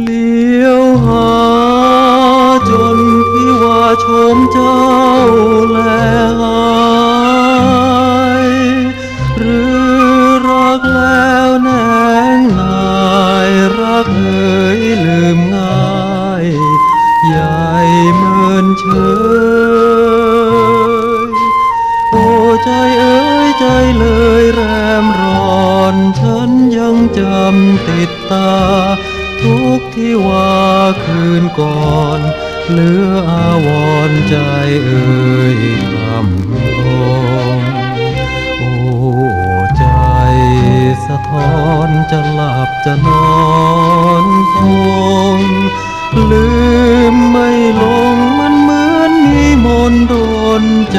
เลี้ยวหาจนที่ว่าชมเจ้าแลหายหรือรักแล้วแนงนายรักเอ่ยลืมง่ายใหญ่เมินเฉยโอ้ใจเอ้ยใจเลยแรมร้อนฉันยังจำติดตา ทุกที่ว่าคืนก่อนเหลืออาวรใจเอ่ยคำทองโอ้ใจสะท้อนจะหลับจะนอนคงลืมไม่ลงมันเหมือนมีมนโดนใจ